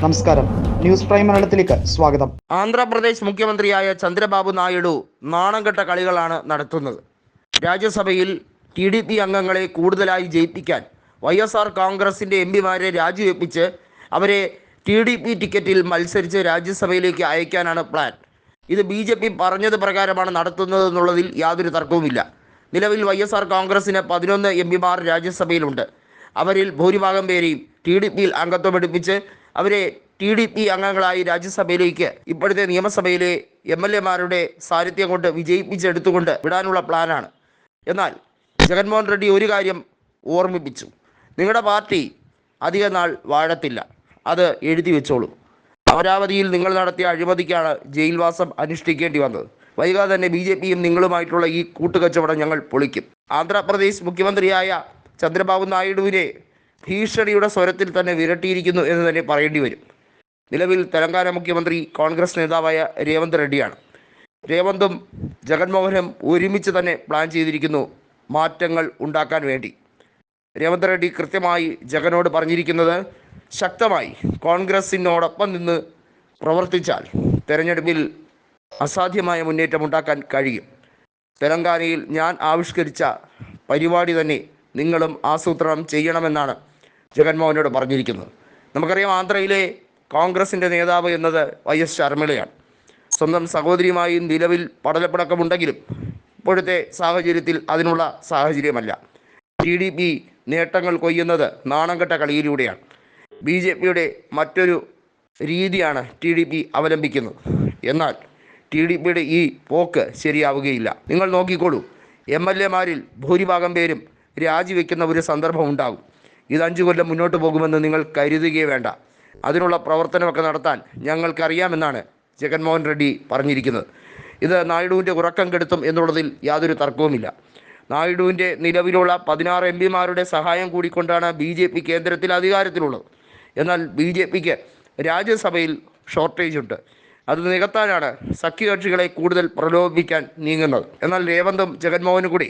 നമസ്കാരം. News prime മലയാളത്തിലേക്ക് സ്വാഗതം. ആന്ധ്രാപ്രദേശ് മുഖ്യമന്ത്രിയായ ചന്ദ്രബാബു നായിഡു നാണംകെട്ട കളികളാണ് നടത്തുന്നത്. രാജ്യസഭയിൽ ടി ഡി പി അംഗങ്ങളെ കൂടുതലായി ജയിപ്പിക്കാൻ വൈ എസ് ആർ കോൺഗ്രസിന്റെ എം പിമാരെ രാജിവെപ്പിച്ച് അവരെ ടി ഡി പി ടിക്കറ്റിൽ മത്സരിച്ച് രാജ്യസഭയിലേക്ക് അയക്കാനാണ് പ്ലാൻ. ഇത് ബി ജെ പി പറഞ്ഞത് പ്രകാരമാണ് നടത്തുന്നത് എന്നുള്ളതിൽ യാതൊരു തർക്കവുമില്ല. നിലവിൽ വൈ എസ് ആർ കോൺഗ്രസിന് പതിനൊന്ന് എം പിമാർ രാജ്യസഭയിലുണ്ട്. അവരിൽ ഭൂരിഭാഗം പേരെയും ടി ഡി പിയിൽ അംഗത്വം എടുപ്പിച്ച് അവരെ ടി ഡി പി അംഗങ്ങളായി രാജ്യസഭയിലേക്ക് ഇപ്പോഴത്തെ നിയമസഭയിലെ എം എൽ എമാരുടെ സാന്നിധ്യം കൊണ്ട് വിജയിപ്പിച്ചെടുത്തുകൊണ്ട് വിടാനുള്ള പ്ലാനാണ്. എന്നാൽ ജഗൻമോഹൻ റെഡ്ഡി ഒരു കാര്യം ഓർമ്മിപ്പിച്ചു. നിങ്ങളുടെ പാർട്ടി അധിക നാൾ വാഴത്തില്ല. അത് എഴുതി വെച്ചോളൂ. അമരാവതിയിൽ നിങ്ങൾ നടത്തിയ അഴിമതിക്കാണ് ജയിൽവാസം അനുഷ്ഠിക്കേണ്ടി വന്നത്. വൈകാതെ തന്നെ ബി ജെ പിയും നിങ്ങളുമായിട്ടുള്ള ഈ കൂട്ടുകച്ചവടം ഞങ്ങൾ പൊളിക്കും. ആന്ധ്രാപ്രദേശ് മുഖ്യമന്ത്രിയായ ചന്ദ്രബാബു നായിഡുവിനെ ഭീഷണിയുടെ സ്വരത്തിൽ തന്നെ വിരട്ടിയിരിക്കുന്നു എന്ന് തന്നെ പറയേണ്ടി വരും. നിലവിൽ തെലങ്കാന മുഖ്യമന്ത്രി കോൺഗ്രസ് നേതാവായ രേവന്ത് റെഡ്ഡിയാണ്. രേവന്തും ജഗൻമോഹനും ഒരുമിച്ച് തന്നെ പ്ലാൻ ചെയ്തിരിക്കുന്നു മാറ്റങ്ങൾ ഉണ്ടാക്കാൻ വേണ്ടി. രേവന്ത് റെഡ്ഡി കൃത്യമായി ജഗനോട് പറഞ്ഞിരിക്കുന്നത് ശക്തമായി കോൺഗ്രസിനോടൊപ്പം നിന്ന് പ്രവർത്തിച്ചാൽ തെരഞ്ഞെടുപ്പിൽ അസാധ്യമായ മുന്നേറ്റം ഉണ്ടാക്കാൻ കഴിയും. തെലങ്കാനയിൽ ഞാൻ ആവിഷ്കരിച്ച പരിപാടി തന്നെ നിങ്ങളും ആസൂത്രണം ചെയ്യണമെന്നാണ് ജഗൻമോഹനോട് പറഞ്ഞിരിക്കുന്നത്. നമുക്കറിയാം ആന്ധ്രയിലെ കോൺഗ്രസിന്റെ നേതാവ് എന്നത് വൈ എസ് ശർമ്മിളയാണ് സ്വന്തം സഹോദരിയുമായി നിലവിൽ പടലപ്പിടക്കമുണ്ടെങ്കിലും ഇപ്പോഴത്തെ സാഹചര്യത്തിൽ അതിനുള്ള സാഹചര്യമല്ല. ടി ഡി പി നേട്ടങ്ങൾ കൊയ്യുന്നത് നാണംകെട്ട കളിയിലൂടെയാണ്. ബി ജെ പിയുടെ മറ്റൊരു രീതിയാണ് ടി ഡി പി അവലംബിക്കുന്നത്. എന്നാൽ ടി ഡി പിയുടെ ഈ പോക്ക് ശരിയാവുകയില്ല. നിങ്ങൾ നോക്കിക്കോളൂ. എം എൽ എമാരിൽ ഭൂരിഭാഗം പേരും രാജിവെക്കുന്ന ഒരു സന്ദർഭം ഉണ്ടാകും. ഇത് അഞ്ച് കൊല്ലം മുന്നോട്ട് പോകുമെന്ന് നിങ്ങൾ കരുതുകയേ വേണ്ട. അതിനുള്ള പ്രവർത്തനമൊക്കെ നടത്താൻ ഞങ്ങൾക്കറിയാമെന്നാണ് ജഗൻമോഹൻ റെഡ്ഡി പറഞ്ഞിരിക്കുന്നത്. ഇത് നായിഡുവിന്റെ ഉറക്കം കെടുത്തും എന്നുള്ളതിൽ യാതൊരു തർക്കവുമില്ല. നായിഡുവിന്റെ നിലവിലുള്ള പതിനാറ് എം പിമാരുടെ സഹായം കൂടിക്കൊണ്ടാണ് ബി ജെ പി കേന്ദ്രത്തിൽ അധികാരത്തിലുള്ളത്. എന്നാൽ ബി ജെ പിക്ക് രാജ്യസഭയിൽ ഷോർട്ടേജ് ഉണ്ട് അത് നികത്താനാണ് സഖ്യകക്ഷികളെ കൂടുതൽ പ്രലോഭിപ്പിക്കാൻ നീങ്ങുന്നത്. എന്നാൽ രേവന്തും ജഗൻമോഹനും കൂടി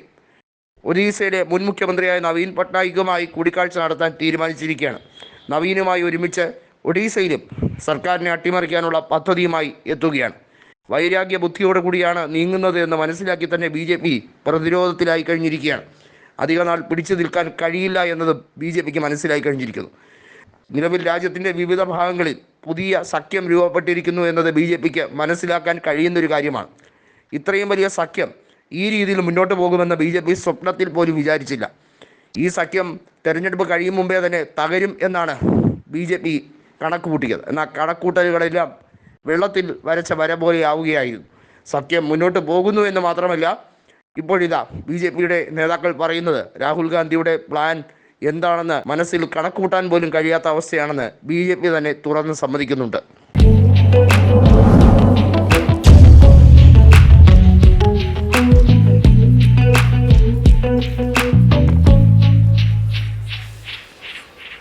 ഒഡീസയിലെ മുൻ മുഖ്യമന്ത്രിയായ നവീൻ പട്നായിക്കുമായി കൂടിക്കാഴ്ച നടത്താൻ തീരുമാനിച്ചിരിക്കുകയാണ്. നവീനുമായി ഒരുമിച്ച് ഒഡീസയിലും സർക്കാരിനെ അട്ടിമറിക്കാനുള്ള പദ്ധതിയുമായി എത്തുകയാണ്. വൈരാഗ്യ ബുദ്ധിയോടു കൂടിയാണ് നീങ്ങുന്നത് എന്ന് മനസ്സിലാക്കി തന്നെ ബി ജെ പി പ്രതിരോധത്തിലായി കഴിഞ്ഞിരിക്കുകയാണ്. അധിക നാൾ പിടിച്ചു നിൽക്കാൻ കഴിയില്ല എന്നതും ബി ജെ പിക്ക് മനസ്സിലായി കഴിഞ്ഞിരിക്കുന്നു. നിലവിൽ രാജ്യത്തിന്റെ വിവിധ ഭാഗങ്ങളിൽ പുതിയ സഖ്യം രൂപപ്പെട്ടിരിക്കുന്നു എന്നത് ബി ജെ പിക്ക് മനസ്സിലാക്കാൻ കഴിയുന്നൊരു കാര്യമാണ്. ഇത്രയും വലിയ സഖ്യം ഈ രീതിയിൽ മുന്നോട്ട് പോകുമെന്ന് ബി ജെ പി സ്വപ്നത്തിൽ പോലും വിചാരിച്ചില്ല. ഈ സഖ്യം തെരഞ്ഞെടുപ്പ് കഴിയും മുമ്പേ തന്നെ തകരും എന്നാണ് ബി ജെ പി കണക്ക് കൂട്ടിയത് എന്നാൽ കണക്കൂട്ടലുകളെല്ലാം വെള്ളത്തിൽ വരച്ച വര പോലെ ആവുകയായിരുന്നു. സഖ്യം മുന്നോട്ട് പോകുന്നു എന്ന് മാത്രമല്ല ഇപ്പോഴിതാ ബി ജെ പിയുടെ നേതാക്കൾ പറയുന്നത് രാഹുൽ ഗാന്ധിയുടെ പ്ലാൻ എന്താണെന്ന് മനസ്സിൽ കണക്കൂട്ടാൻ പോലും കഴിയാത്ത അവസ്ഥയാണെന്ന് ബി ജെ പി തന്നെ തുറന്ന് സമ്മതിക്കുന്നുണ്ട്.